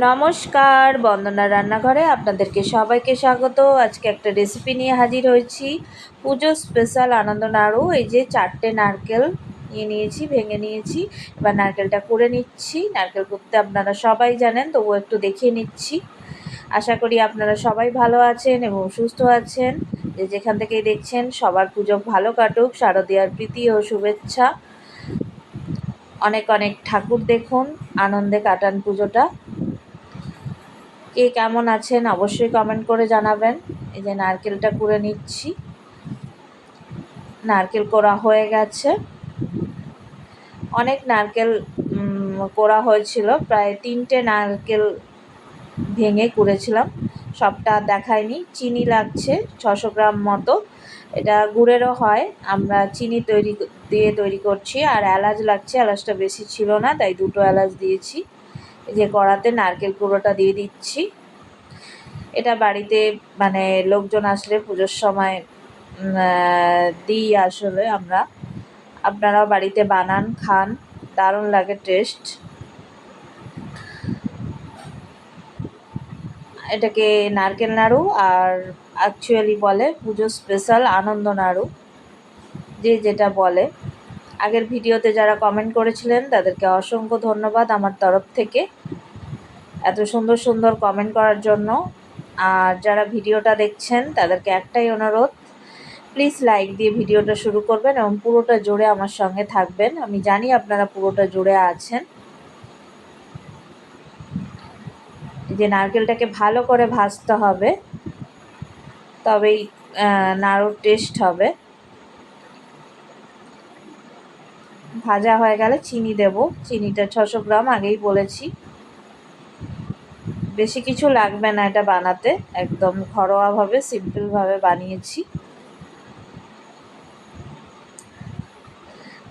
নমস্কার, বন্দনা রান্নাঘরে আপনাদেরকে সবাইকে স্বাগত। আজকে একটা রেসিপি নিয়ে হাজির হয়েছি। পুজো স্পেশাল আনন্দ নাড়ু, এই যে চারটে নারকেল নিয়ে নিয়েছি, ভেঙে নিয়েছি। এবার নারকেলটা করে নিচ্ছি। নারকেল করতে আপনারা সবাই জানেন, তবুও একটু দেখিয়ে নিচ্ছি। আশা করি আপনারা সবাই ভালো আছেন এবং সুস্থ আছেন। যে যেখান থেকেই দেখছেন, সবার পুজো ভালো কাটুক, শারদীয়ার প্রীতি ও শুভেচ্ছা। অনেক অনেক ঠাকুর দেখুন, আনন্দে কাটান পুজোটা। কে কেমন আছেন অবশ্যই কমেন্ট করে জানাবেন। এই যে নারকেলটা কুড়ে নিচ্ছি। নারকেল কোড়া হয়ে গেছে। অনেক নারকেল কোড়া হয়েছিল। প্রায় তিনটে নারকেল ভেঙে কুড়েছিলাম। সবটা দেখায়নি চিনি লাগছে ছশো গ্রাম মতো। এটা গুড়েরও হয়। আমরা চিনি তৈরি দিয়ে তৈরি করছি। আর এলাচ লাগছে। এলাচটা বেশি ছিল না, তাই দুটো এলাচ দিয়েছি। যে কড়াতে নারকেল কুড়োটা দিয়ে দিচ্ছি। এটা বাড়িতে মানে লোকজন আসলে পুজোর সময় দিই আসলে আমরা। আপনারাও বাড়িতে বানান, খান, দারুণ লাগে টেস্ট এটাকে নারকেল নাড়ু আর অ্যাকচুয়ালি বলে পুজো স্পেশাল আনন্দ নাড়ু। যে যেটা বলে। আগের ভিডিওতে যারা কমেন্ট করেছিলেন, তাদেরকে অসংখ্য ধন্যবাদ আমার তরফ থেকে। এত সুন্দর সুন্দর কমেন্ট করার জন্য। আর যারা ভিডিওটা দেখছেন, তাদেরকে একটাই অনুরোধ প্লিজ লাইক দিয়ে ভিডিওটা শুরু করবেন এবং পুরোটা জুড়ে আমার সঙ্গে থাকবেন। আমি জানি আপনারা পুরোটা জুড়ে আছেন। যে নারকেলটাকে ভালো করে ভাজতে হবে, তবেই নাড়ুর টেস্ট হবে। ভাজা হয়ে গেলে চিনি দেব। চিনিটা ছশো গ্রাম আগেই বলেছি। বেশি কিছু লাগবে না এটা বানাতে। একদম ঘরোয়াভাবে, সিম্পলভাবে বানিয়েছি।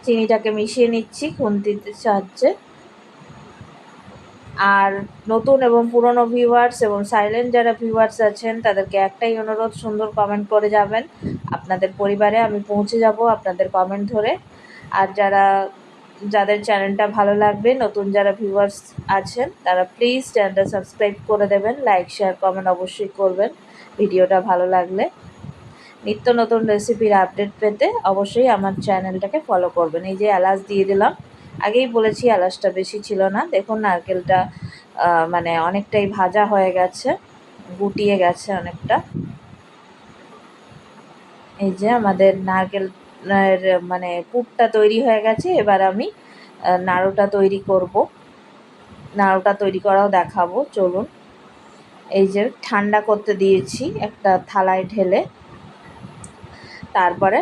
চিনিটাকে মিশিয়ে নিচ্ছি খুন্তিতে সাহায্যে। আর নতুন এবং পুরনো ভিউয়ার্স এবং সাইলেন্ট যারা ভিউয়ার্স আছেন, তাদেরকে একটাই অনুরোধ, সুন্দর কমেন্ট করে যাবেন। আপনাদের পরিবারে আমি পৌঁছে যাব আপনাদের কমেন্ট ধরে। আর যারা, যাদের চ্যানেলটা ভালো লাগবে, নতুন যারা ভিউয়ার্স আছেন, তারা প্লিজ চ্যানেলটা সাবস্ক্রাইব করে দেবেন লাইক শেয়ার কমেন্ট অবশ্যই করবেন, ভিডিওটা ভালো লাগলে। নিত্য নতুন রেসিপির আপডেট পেতে অবশ্যই আমার চ্যানেলটাকে ফলো করবেন। এই যে এলাচ দিয়ে দিলাম, আগেই বলেছি এলাচটা বেশি ছিল না। দেখুন, নারকেলটা মানে অনেকটাই ভাজা হয়ে গেছে, গুটিয়ে গেছে অনেকটা। এই যে আমাদের নারকেল মানে পুরটা তৈরি হয়ে গেছে, এবার আমি নাড়ুটা তৈরি করব। নাড়ুটা তৈরি করাও দেখাবো, চলুন। এই যে, ঠান্ডা করতে দিয়েছি একটা থালায় ঢেলে। তারপরে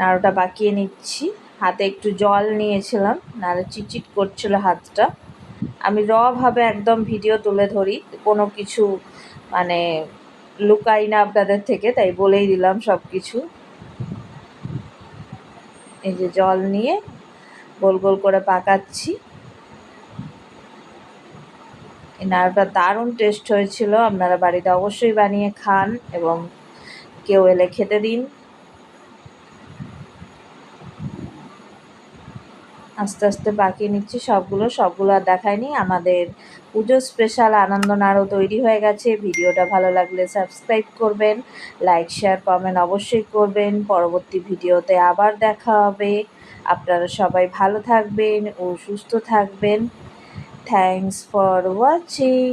নাড়ুটা পাকিয়ে নিচ্ছি। হাতে একটু জল নিয়েছিলাম, নাহলে চিটচিট করছিল হাতটা। আমি রভাবে একদম ভিডিও তুলে ধরি, কোনো কিছু মানে লুকাই না আপনাদের থেকে, তাই বলেই দিলাম সব কিছু এই যে জল নিয়ে গোল গোল করে পাকাচ্ছি। নাড়ুটা দারুণ টেস্ট হয়েছিল। আপনারা বাড়িতে অবশ্যই বানিয়ে খান এবং কেউ এলে খেতে দিন। আস্তে আস্তে পাকিয়ে নিচ্ছি, সবগুলো সবগুলো আর দেখায়নি। আমাদের পুজো স্পেশাল আনন্দ নাড়ু তৈরি হয়ে গেছে। ভিডিওটা ভালো লাগলে সাবস্ক্রাইব করবেন লাইক শেয়ার কমেন্ট অবশ্যই করবেন। পরবর্তী ভিডিওতে আবার দেখা হবে। আপনারা সবাই ভালো থাকবেন ও সুস্থ থাকবেন। Thanks for watching